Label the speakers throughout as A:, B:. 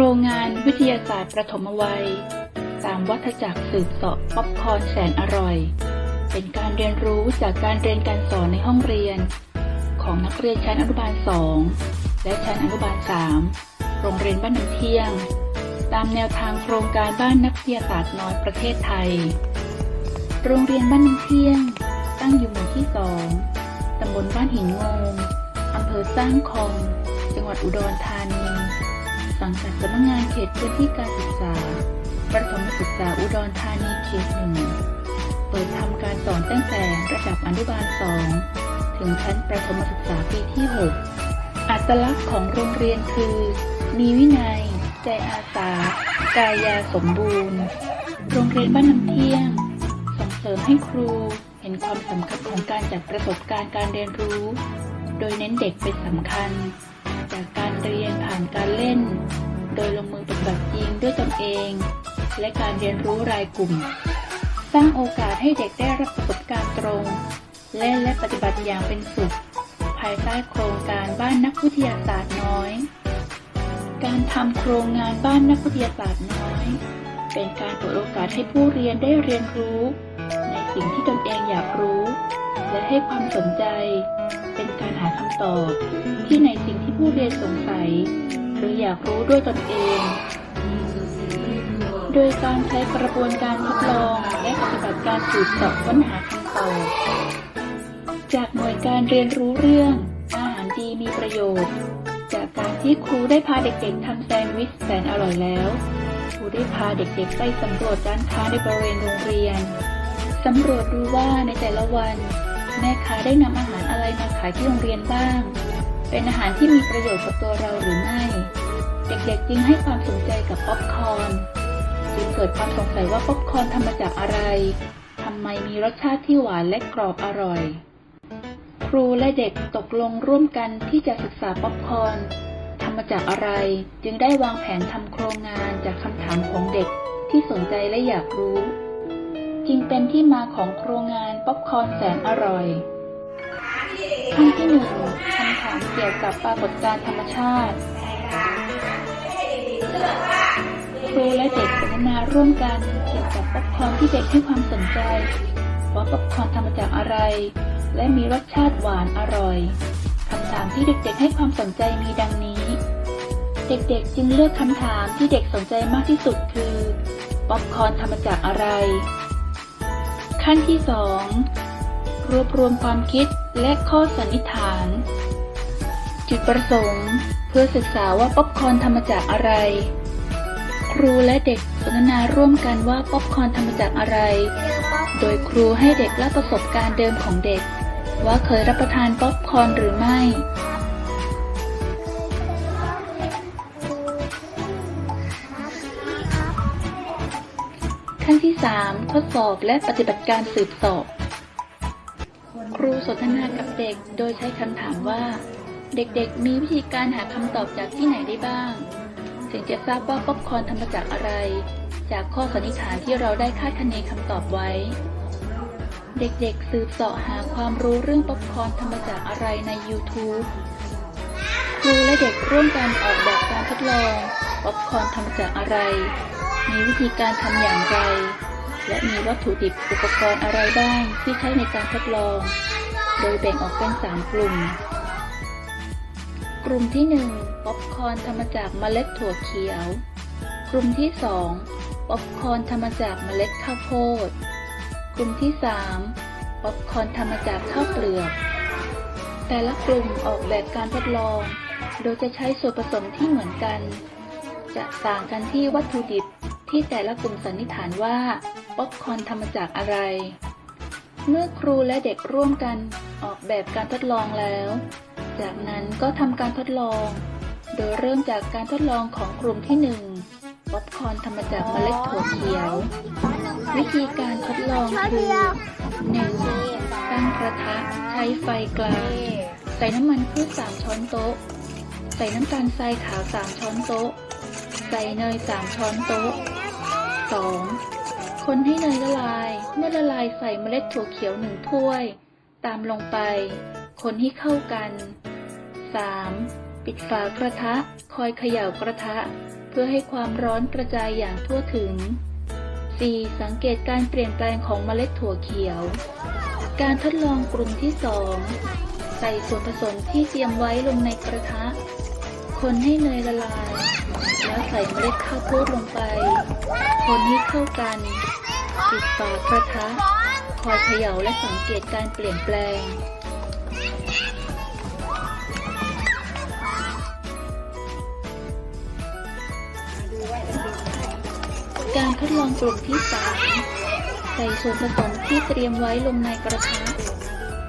A: ครงงานวิทยาศาสตร์ประถมวัย ตามวัฏจักรสืบเสาะป๊อปคอร์นแสนอร่อย เป็นการเรียนรู้จากการเรียนการสอนในห้องเรียน ของนักเรียนชั้นอนุบาล 2 และชั้นอนุบาล 3 โรงเรียนบ้านน้ำเที่ยง ตามแนวทางโครงการบ้านนักวิทยาศาสตร์น้อยประเทศไทย โรงเรียนบ้านน้ำเที่ยง ตั้งอยู่หมู่ที่ 2ตำบลบ้านหินงงอำเภอสร้างคอมจังหวัดอุดรธานี สังกัดสำนักงานเขตพื้นที่การศึกษา ประถมศึกษาอุดรธานีเขตหนึ่ง เปิดทำการสอนตั้งแต่ระดับอนุบาล2ถึงชั้นประถมศึกษาปีที่ 6 อัตลักษณ์ของโรงเรียนคือ มีวินัย ใจอาสา กายาสมบูรณ์ โรงเรียนบ้านน้ำเที่ยง ส่งเสริมให้ครูเห็นความสำคัญของการจัดประสบการณ์การเรียนรู้ โดยเน้นเด็กเป็นสำคัญ จากการเรียนผ่านการเล่น โดยลงมือปฏิบัติจริงด้วยตนเอง และการเรียนรู้รายกลุ่ม สร้างโอกาสให้เด็กได้รับประสบการณ์ตรง เล่นและปฏิบัติอย่างเป็นสุข ภายใต้โครงการบ้านนักวิทยาศาสตร์น้อย การทำโครงงานบ้านนักวิทยาศาสตร์น้อย เป็นการเปิดโอกาสให้ผู้เรียนได้เรียนรู้ ในสิ่งที่ตนเองอยากรู้ และให้ความสนใจ เป็นการหาคำตอบ ที่ในสิ่งที่ผู้เรียนสงสัย หรืออยากรู้ด้วยตนเอง โดยการใช้กระบวนการทดลอง และปฏิบัติการสืบสอบค้นหาคำตอบ จากหน่วยการเรียนรู้เรื่อง อาหารดีมีประโยชน์ จากการที่ครูได้พาเด็กๆทำแซนด์วิชแสนอร่อยแล้วครูได้พาเด็กๆ ไปสำรวจร้านค้าในบริเวณโรงเรียน สำรวจดูว่าในแต่ละวัน แม่ค้าได้นำอาหารอะไรมาขายที่โรงเรียนบ้าง เป็นอาหารที่มีประโยชน์กับตัวเราหรือไม่ เด็กๆจึงให้ความสนใจกับป๊อปคอร์นจึงเกิดความสงสัยว่าป๊อปคอร์นทำมาจากอะไรทำไมมีรสชาติที่หวานและกรอบอร่อย ครูและเด็กตกลงร่วมกันที่จะศึกษาป๊อปคอร์นทำมาจากอะไร จึงได้วางแผนทำโครงงานจากคำถามของเด็กที่สนใจและอยากรู้ จึงเป็นที่มาของโครงงานป๊อปคอร์นแสนอร่อยขั้นที่หนึ่งคำถามเกี่ยวกับปรากฏการณ์ธรรมชาติ ครูและเด็กสนทนาร่วมกันเกี่ยวกับป๊อปคอร์นที่เด็กให้ความสนใจว่าป๊อปคอร์นทำมาจากอะไร และมีรสชาติหวานอร่อยคำถามที่เด็กๆให้ความสนใจมีดังนี้ เด็กๆจึงเลือกคำถามที่เด็กสนใจมากที่สุดคือ ป๊อปคอร์นทำมาจากอะไร ขั้นที่สองรวบรวมความคิดและข้อสันนิษฐาน จุดประสงค์ เพื่อศึกษาว่าป๊อปคอนทำมาจากอะไร ครูและเด็กสนทนาร่วมกันว่าป๊อปคอนทำมาจากอะไร โดยครูให้เด็กเล่าประสบการณ์เดิมของเด็ก ว่าเคยรับประทานป๊อปคอนหรือไม่ ขั้นที่ 3 ทดสอบและปฏิบัติการสืบสอบ ครูสนทนากับเด็กโดยใช้คำถามว่า เด็กๆ มีวิธีการหาคำตอบจากที่ไหนได้บ้าง ถึงจะทราบว่าป๊อปคอนทำมาจากอะไร จากข้อสันนิษฐานที่เราได้คาดคะเนคำตอบไว้ เด็กๆ สืบเสาะหาความรู้เรื่องป๊อปคอนทำมาจากอะไรใน YouTube ครูและเด็กร่วมกันออกแบบการทดลองป๊อปคอนทำมาจากอะไร มีวิธีการทำอย่างไร และมีวัตถุดิบอุปกรณ์อะไรบ้างที่ใช้ในการทดลอง โดยแบ่งออกเป็น 3 กลุ่ม กลุ่มที่ 1 ป๊อปคอร์นทำมาจากเมล็ดถั่วเขียว กลุ่มที่ 2 ป๊อปคอร์นทำมาจากเมล็ดข้าวโพด กลุ่มที่ 3 ป๊อปคอร์นทำมาจากข้าวเปลือก แต่ละกลุ่มออกแบบการทดลอง โดยจะใช้ส่วนผสมที่เหมือนกัน จะต่างกันที่วัตถุดิบ ที่แต่ละกลุ่มสันนิษฐานว่าป๊อปคอร์นทำมาจากอะไร เมื่อครูและเด็กร่วมกันออกแบบการทดลองแล้ว จากนั้นก็ทำการทดลอง โดยเริ่มจากการทดลองของกลุ่มที่ 1ป๊อปคอร์นทำมาจากเมล็ดถั่วเขียว วิธีการทดลองคือ 1. ตั้งกระทะใช้ไฟกลาง ใส่น้ำมันพืช3ช้อนโต๊ะ ใส่น้ำตาลทรายขาว3ช้อนโต๊ะ ใส่เนย3ช้อนโต๊ะ 2. คนให้เนยละลาย เมื่อละลายใส่เมล็ดถั่วเขียว1ถ้วย ตามลงไป คนให้เข้ากัน 3. ปิดฝากระทะ คอยเขย่ากระทะ เพื่อให้ความร้อนกระจายอย่างทั่วถึง 4. สังเกตการเปลี่ยนแปลงของเมล็ดถั่วเขียว การทดลองกลุ่มที่ 2 ใส่ส่วนผสมที่เตรียมไว้ลงในกระทะ คนให้เนยละลาย แล้วใส่เมล็ดข้าวโพดลงไป คนให้เข้ากันปิดฝากระทะคอยเขย่าและสังเกตการเปลี่ยนแปลง การทดลองกลุ่มที่3ใส่ส่วนผสมที่เตรียมไว้ลงในกระทะ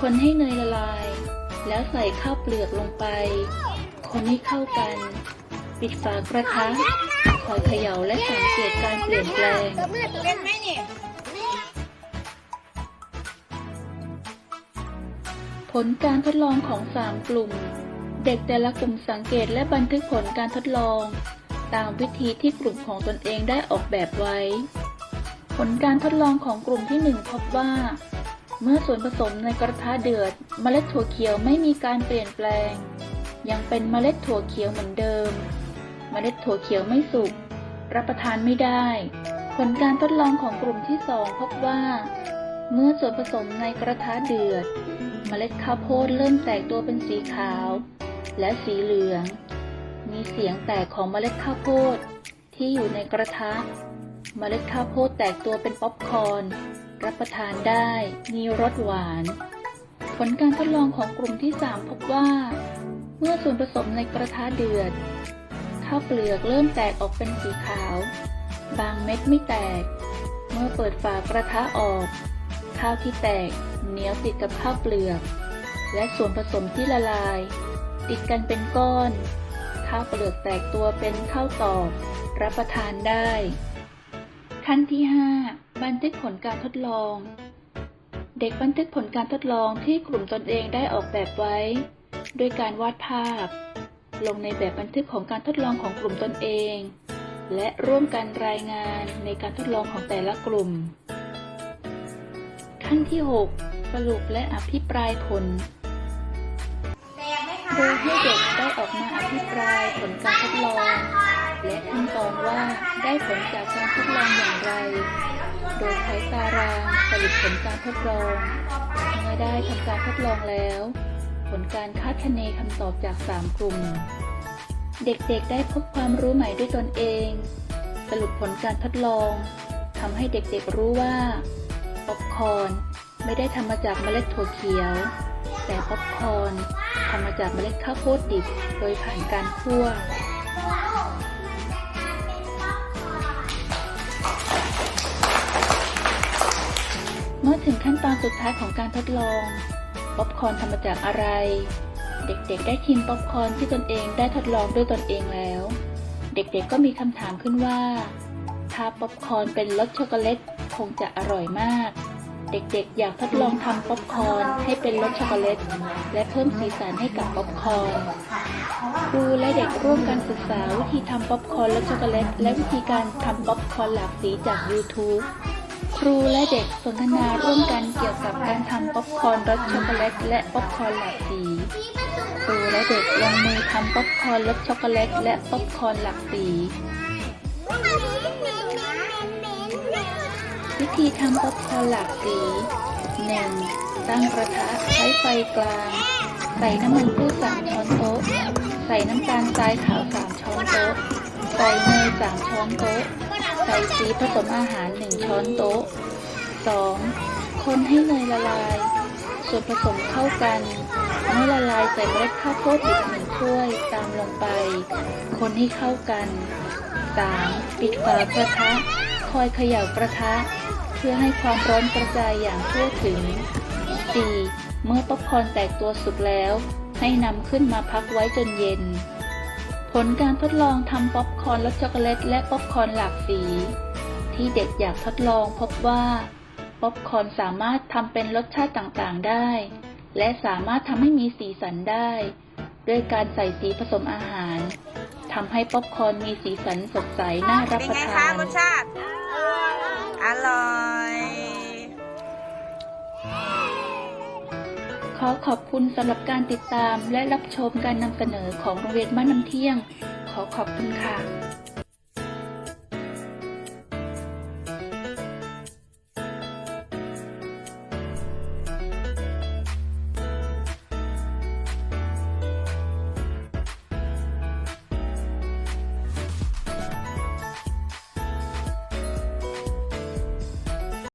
A: คนให้เนยละลาย แล้วใส่ข้าวเปลือกลงไป คนให้เข้ากัน ปิดฝากระทะคอยเขย่าและสังเกตการเปลี่ยนแปลง
B: เป็นไหมนี่
A: ผลการทดลองของ 3 กลุ่ม เด็กแต่ละกลุ่มสังเกตและบันทึกผลการทดลอง ตามวิธีที่กลุ่มของตนเองได้ออกแบบไว้ ผลการทดลองของกลุ่มที่ 1 พบว่า เมื่อส่วนผสมในกระทะเดือด เมล็ดถั่วเขียวไม่มีการเปลี่ยนแปลง ยังเป็นเมล็ดถั่วเขียวเหมือนเดิม เมล็ดถั่วเขียวไม่สุก รับประทานไม่ได้ ผลการทดลองของกลุ่มที่2พบว่า เมื่อส่วนผสมในกระทะเดือด เมล็ดข้าวโพดเริ่มแตกตัวเป็นสีขาว และสีเหลือง มีเสียงแตกของเมล็ดข้าวโพดที่อยู่ในกระทะ เมล็ดข้าวโพดแตกตัวเป็นป๊อปคอร์นรับประทานได้ มีรสหวาน ผลการทดลองของกลุ่มที่ 3 พบว่า เมื่อส่วนผสมในกระทะเดือด ข้าวเปลือกเริ่มแตกออกเป็นสีขาว บางเม็ดไม่แตก เมื่อเปิดฝากระทะออก ข้าวที่แตกเหนียวติดกับข้าวเปลือก และส่วนผสมที่ละลาย ติดกันเป็นก้อน ข้าวเปลือกแตกตัวเป็นข้าวตอกรับประทานได้ ขั้นที่ 5 บันทึกผลการทดลอง เด็กบันทึกผลการทดลองที่กลุ่มตนเองได้ออกแบบไว้ด้วยการวาดภาพ ลงในแบบบันทึกของการทดลองของกลุ่มตนเอง และร่วมกันรายงานในการทดลองของแต่ละกลุ่ม ขั้นที่ 6 สรุปและอภิปรายผลโดยให้เด็กได้ออกมาอภิปรายผลการทดลอง และขั้นตอนว่าได้ผลจากการทดลองอย่างไร โดยใช้ตารางสรุปผลการทดลอง เมื่อได้ทำการทดลองแล้ว ผลการคาดคะเนคำตอบจาก 3 กลุ่ม เด็กๆ ได้พบความรู้ใหม่ด้วยตนเอง สรุปผลการทดลองทำให้เด็กๆ รู้ว่า ป๊อปคอร์นไม่ได้ทำมาจากเมล็ดถั่วเขียว แต่ป๊อปคอร์นทำมาจากเมล็ดข้าวโพดดิบโดยผ่านการคั่วเมื่อถึงขั้นตอนสุดท้ายของการทดลอง ป๊อปคอร์นทำมาจากอะไร เด็กๆ ได้ชิมป๊อปคอร์นที่ตนเองได้ทดลองด้วยตนเองแล้ว เด็กๆ ก็มีคำถามขึ้นว่า ถ้าป๊อปคอร์นเป็นรสช็อกโกแลตคงจะอร่อยมาก เด็กๆ อยากทดลองทำป๊อปคอร์นให้เป็นรสช็อกโกแลตและเพิ่มสีสันให้กับป๊อปคอร์นครูและเด็กร่วมกันศึกษาวิธีทำป๊อปคอร์นและช็อกโกแลตและวิธีการทำป๊อปคอร์นหลากสีจาก YouTube ครูและเด็กสนทนาร่วมกันเกี่ยวกับการทำป๊อปคอร์นรสช็อกโกแลตและป๊อปคอร์นหลากสีครูและเด็กลงมือทำป๊อปคอร์นรสช็อกโกแลตและป๊อปคอร์นหลากสีวิธีทำป๊อปคอร์นหลากสี 1. ตั้งกระทะใช้ไฟกลาง ใส่น้ำมันพืชสามช้อนโต๊ะ ใส่น้ำตาลทรายขาวสามช้อนโต๊ะ ใส่เนยสามช้อนโต๊ะ ใส่สีผสมอาหารหนึ่งช้อนโต๊ะ 2. คนให้เนยละลาย ส่วนผสมเข้ากันเมื่อละลายใส่เมล็ดข้าวโพดอีกหนึ่งถ้วยตามลงไป คนให้เข้ากัน 3. ปิดฝากระทะ คอยเขย่ากระทะ เพื่อให้ความร้อนกระจายอย่างทั่วถึง 4. เมื่อป๊อปคอร์นแตกตัวสุกแล้ว ให้นำขึ้นมาพักไว้จนเย็น ผลการทดลองทำป๊อปคอร์นรสช็อกโกแลตและป๊อปคอร์นหลากสี ที่เด็กอยากทดลองพบว่าป๊อปคอร์นสามารถทำเป็นรสชาติต่างๆได้ และสามารถทำให้มีสีสันได้ ด้วยการใส่สีผสมอาหารทำให้ป๊อปคอร์นมีสีสันสดใสน่ารับ
B: เป็น
A: ประ
B: ไง
A: ทา
B: คะ
A: น
B: รสชาติอร่อย
A: อขอบคุณสำหรับการติดตามและรับชมการนำเสนอของโรงเรียนบ้านน้ำเที่ยง ขอขอบคุณค่ะ